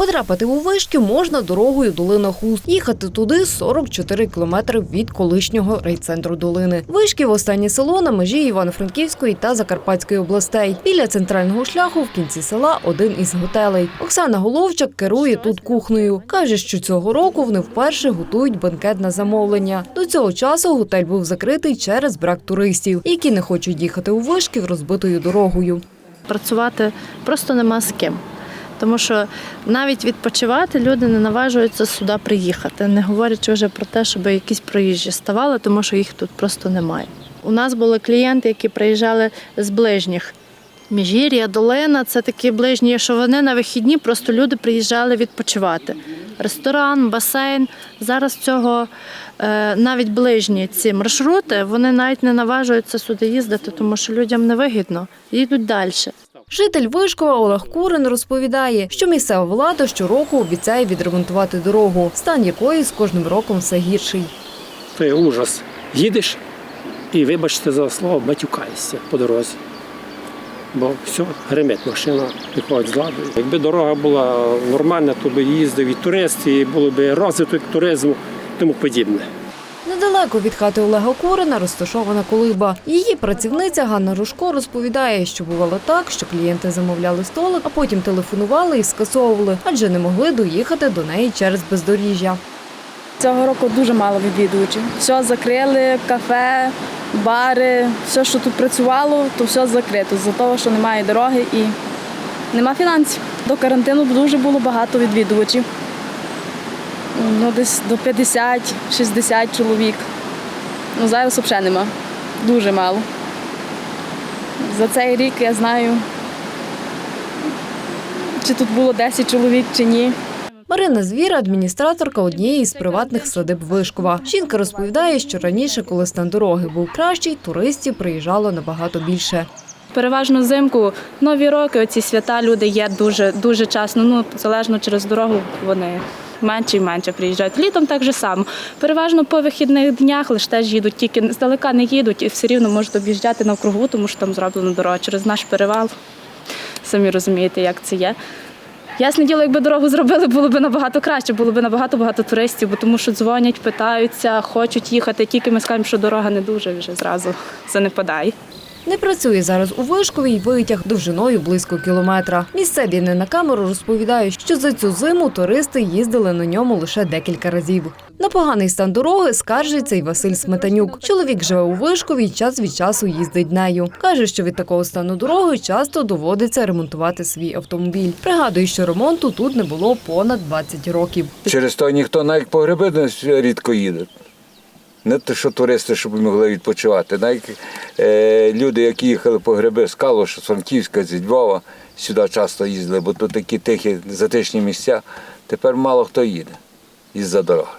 Потрапити у Вишків можна дорогою долина Хуст. Їхати туди 44 кілометри від колишнього райцентру долини. Вишків – останнє село на межі Івано-Франківської та Закарпатської областей. Біля центрального шляху в кінці села один із готелей. Оксана Головчак керує тут кухнею. Каже, що цього року вони вперше готують банкет на замовлення. До цього часу готель був закритий через брак туристів, які не хочуть їхати у Вишків розбитою дорогою. працювати просто нема з ким. Тому що навіть відпочивати люди не наважуються сюди приїхати, не говорячи вже про те, щоб якісь проїжджі ставали, тому що їх тут просто немає. У нас були клієнти, які приїжджали з ближніх. Міжгір'я, долина це такі ближні, що вони на вихідні просто люди приїжджали відпочивати. Ресторан, басейн. Зараз цього е, навіть ближні ці маршрути вони навіть не наважуються сюди їздити, тому що людям невигідно, їдуть далі. Житель Вишкова Олег Курин розповідає, що місцева влада щороку обіцяє відремонтувати дорогу, стан якої з кожним роком все гірший. Є ужас. Їдеш і, вибачте за слово, матюкаєшся по дорозі. Бо все, гримить машина, виходить з ладу. Якби дорога була нормальна, то би їздив і турист, і було б розвиток туризму, тому подібне. Недалеко від хати Олега Курина розташована колиба. Її працівниця Ганна Рушко розповідає, що бувало так, що клієнти замовляли столик, а потім телефонували і скасовували, адже не могли доїхати до неї через бездоріжжя. Цього року дуже мало відвідувачів. Все закрили, кафе, бари, все, що тут працювало, то все закрито з-за того, що немає дороги і нема фінансів. До карантину дуже було багато відвідувачів. Ну, десь до 50-60 чоловік. Ну, зараз взагалі нема. Дуже мало. За цей рік я знаю, чи тут було 10 чоловік, чи ні. Марина Звіра, адміністраторка однієї з приватних садиб Вишкова. Жінка розповідає, що раніше, коли стан дороги був кращий, туристів приїжджало набагато більше. Переважно взимку нові роки, оці свята люди є дуже дуже часто. Ну залежно через дорогу вони менше і менше приїжджають. Літом так же само. Переважно по вихідних днях лише теж їдуть, тільки здалека не їдуть і все рівно можуть об'їжджати навкругу, тому що там зроблена дорога через наш перевал. Самі розумієте, як це є. Ясне діло, якби дорогу зробили, було б набагато краще, було б набагато багато туристів, бо тому що дзвонять, питаються, хочуть їхати. Тільки ми скажемо, що дорога не дуже вже зразу занепадає. Не працює зараз у Вишкові й витяг довжиною близько кілометра. Місцеві не на камеру розповідають, що за цю зиму туристи їздили на ньому лише декілька разів. На поганий стан дороги скаржиться й Василь Сметанюк. Чоловік живе у Вишкові й час від часу їздить нею. Каже, що від такого стану дороги часто доводиться ремонтувати свій автомобіль. Пригадує, що ремонту тут не було понад 20 років. Через то ніхто навіть по гриби рідко їде. Не те, що туристи, щоб могли відпочивати. Навіть е, люди, які їхали по гриби з Калуша, з Франківська, зі Львова, сюди часто їздили, бо тут такі тихі, затишні місця. Тепер мало хто їде із-за дороги.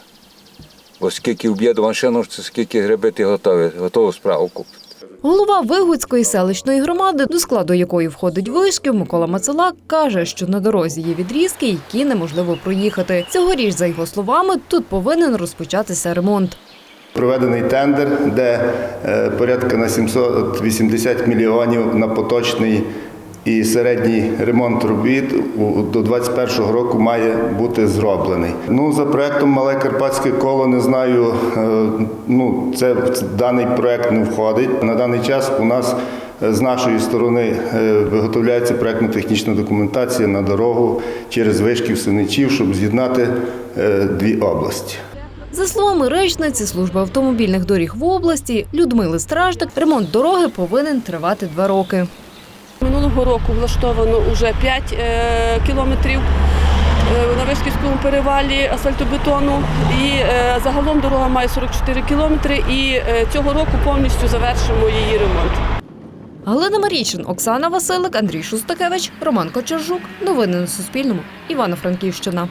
Бо скільки вб'є до машину, скільки гриби ти готові, готову справу купити. Голова Вигуцької селищної громади, до складу якої входить Вишків, Микола Мацелак, каже, що на дорозі є відрізки, які неможливо проїхати. Цьогоріч, за його словами, тут повинен розпочатися ремонт. Проведений тендер, де е, порядка на 780 мільйонів на поточний і середній ремонт робіт до 2021 року має бути зроблений. Ну, за проектом Мале Карпатське коло не знаю. е, Ну, це даний проект не входить. На даний час у нас е, з нашої сторони виготовляється проектно-технічна документація на дорогу через вишків Синичів, щоб з'єднати дві області. За словами речниці служби автомобільних доріг в області Людмили Страждак, ремонт дороги повинен тривати два роки. Минулого року влаштовано вже 5 е, кілометрів е, на Вишківському перевалі асфальтобетону. І е, загалом дорога має 44 кілометри. І цього року повністю завершимо її ремонт. Галина Марійчин, Оксана Василик, Андрій Шустакевич, Роман Кочержук. Новини на Суспільному. Івано-Франківщина.